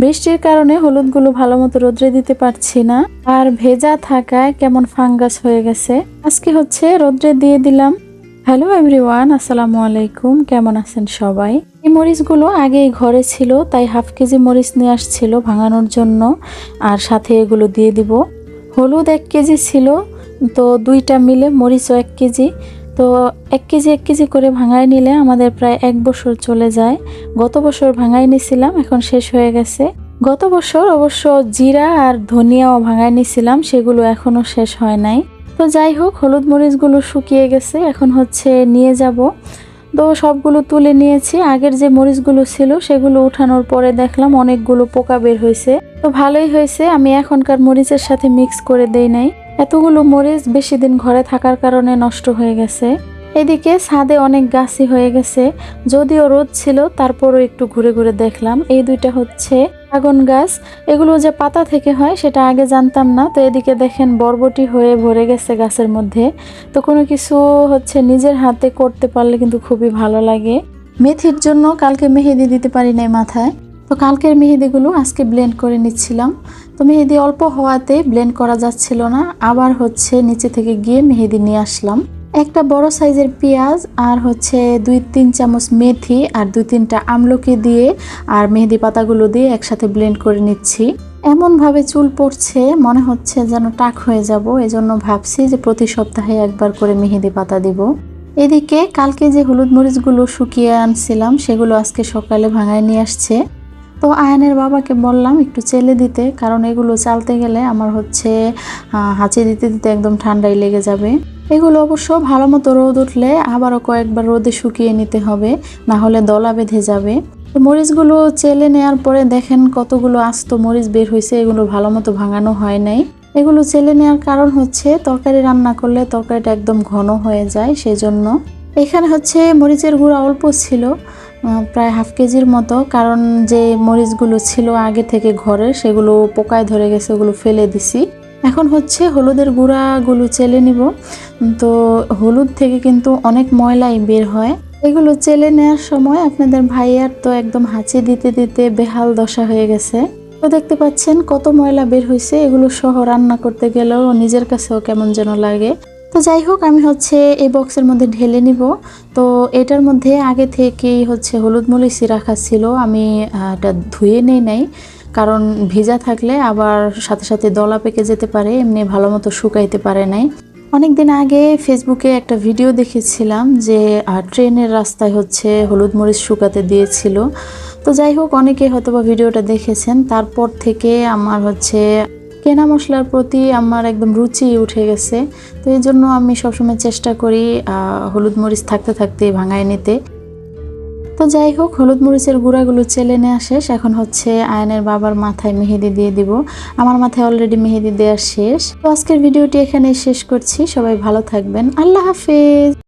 বৃষ্টির কারণে হলুদগুলো ভালো মতো রোদ্রে দিতে পারছি না। আর ভেজা থাকায় কেমন ফাঙ্গাস হয়ে গেছে। আজকে হচ্ছে রোদ্রে দিয়ে দিলাম। হ্যালো এভরিওয়ান, আসসালামু আলাইকুম। কেমন আছেন সবাই? এই মরিচগুলো আগেই ঘরে ছিল, তাই হাফ কেজি মরিচ নিয়ে আসছিল ভাঙানোর জন্য। আর সাথে এগুলো দিয়ে দিব। হলুদ এক কেজি ছিল, তো দুইটা মিলে মরিচও এক কেজি। তো এক কেজি এক কেজি করে ভাঙায় নিলে আমাদের প্রায় এক বছর চলে যায়। গত বছর ভাঙাই নিছিলাম, এখন শেষ হয়ে গেছে। গত বছর অবশ্য জিরা আর ধনিয়াও ভাঙায় নিছিলাম, সেগুলো এখনও শেষ হয় নাই। তো যাই হোক, হলুদ মরিচগুলো শুকিয়ে গেছে, এখন হচ্ছে নিয়ে যাব। তো সবগুলো তুলে নিয়েছি। আগের যে মরিচগুলো ছিল, সেগুলো উঠানোর পরে দেখলাম অনেকগুলো পোকা বের হয়েছে। তো ভালোই হয়েছে, আমি এখনকার মরিচের সাথে মিক্স করে দেই নাই। এতগুলো মরিচ বেশি দিন ঘরে থাকার কারণে নষ্ট হয়ে গেছে। এদিকে ছাদে অনেক গাছই হয়ে গেছে। যদিও রোদ ছিল, তারপরও একটু ঘুরে ঘুরে দেখলাম। এই দুইটা হচ্ছে আগুন গাছ। এগুলো যে পাতা থেকে হয়, সেটা আগে জানতাম না। তো এদিকে দেখেন বরবটি হয়ে ভরে গেছে গাছের মধ্যে। তো কোনো কিছু হচ্ছে নিজের হাতে করতে পারলে কিন্তু খুবই ভালো লাগে। মেথির জন্য কালকে মেহেদি দিতে পারি নাই মাথায়। তো কালকের মেহেদিগুলো আজকে ব্লেন্ড করে নিচ্ছিলাম। তো মেহেদি অল্প হওয়াতে ব্লেন্ড করা যাচ্ছিল না। আবার হচ্ছে নিচে থেকে গিয়ে মেহেদি নিয়ে আসলাম। একটা বড় সাইজের পেঁয়াজ আর হচ্ছে দুই তিন চামচ মেথি আর দুই তিনটা আমলকি দিয়ে আর মেহেদি পাতাগুলো দিয়ে একসাথে ব্লেন্ড করে নিচ্ছি। এমনভাবে চুল পড়ছে, মনে হচ্ছে যেন টাক হয়ে যাব। এজন্য ভাবছি যে প্রতি সপ্তাহে একবার করে মেহেদি পাতা দিব। এদিকে কালকে যে হলুদ মরিচগুলো শুকিয়ে আনছিলাম, সেগুলো আজকে সকালে ভাঙায় নিয়ে আসছে। তো আয়নের বাবাকে বললাম একটু চেলে দিতে, কারণ এগুলো চালতে গেলে আমার হচ্ছে হাঁচি দিতে দিতে একদম ঠান্ডাই লেগে যাবে। এগুলো অবশ্য ভালো মতো রোদ উঠলে আবারও কয়েকবার রোদে শুকিয়ে নিতে হবে, না হলে দলা বেঁধে যাবে। মরিচগুলো চেলে নেওয়ার পরে দেখেন কতগুলো আস্ত মরিচ বের হয়েছে, এগুলো ভালো মতো ভাঙানো হয় নাই। এগুলো চেলে নেওয়ার কারণ হচ্ছে তরকারি রান্না করলে তরকারিটা একদম ঘন হয়ে যায়, সেজন্য। এখানে হচ্ছে মরিচের গুঁড়া অল্প ছিল প্রায় হাফ কেজির মতো, কারণ যে মরিচগুলো ছিল আগে থেকে ঘরের সেগুলো পোকায় ধরে গেছে, ওগুলো ফেলে দিছি। এখন হচ্ছে হলুদের গুঁড়াগুলো চেলে নিব। তো হলুদ থেকে কিন্তু অনেক ময়লাই বের হয়। এগুলো চেলে নেওয়ার সময় আপনাদের ভাইয়ার তো একদম হাঁচি দিতে দিতে বেহাল দশা হয়ে গেছে। তো দেখতে পাচ্ছেন কত ময়লা বের হয়েছে এগুলো সহ রান্না করতে গেলেও নিজের কাছেও কেমন যেন লাগে। তো যাই হোক, আমি হচ্ছে এই বক্সের মধ্যে ঢেলে নিব। তো এটার মধ্যে আগে থেকেই হচ্ছে হলুদ মরিচি রাখা ছিল। আমি এটা ধুয়ে নেই নাই। কারণ ভিজা থাকলে আবার সাথে সাথে দলা পেকে যেতে পারে, এমনি ভালো মতো শুকাইতে পারে নাই। অনেক দিন আগে ফেসবুকে একটা ভিডিও দেখেছিলাম যে ট্রেনের রাস্তায় হচ্ছে হলুদ মরিচ শুকাতে দিয়েছিল। তো যাই হোক, অনেকে হয়তো বা ভিডিওটা দেখেছেন। তারপর থেকে আমার হচ্ছে কেনা মশলার প্রতি আমার একদম রুচি উঠে গেছে। তো এই জন্য আমি সবসময় চেষ্টা করি হলুদ মরিচ থাকতে থাকতে ভাঙায় নিতে। তো যাই হোক, হলুদ মরিচের গুঁড়াগুলো চেলে নেওয়া শেষ। এখন হচ্ছে আয়নের বাবার মাথায় মেহেদি দিয়ে দিব। আমার মাথায় অলরেডি মেহেদি দেওয়া শেষ। তো আজকের ভিডিওটি এখানে শেষ করছি। সবাই ভালো থাকবেন। আল্লাহ হাফেজ!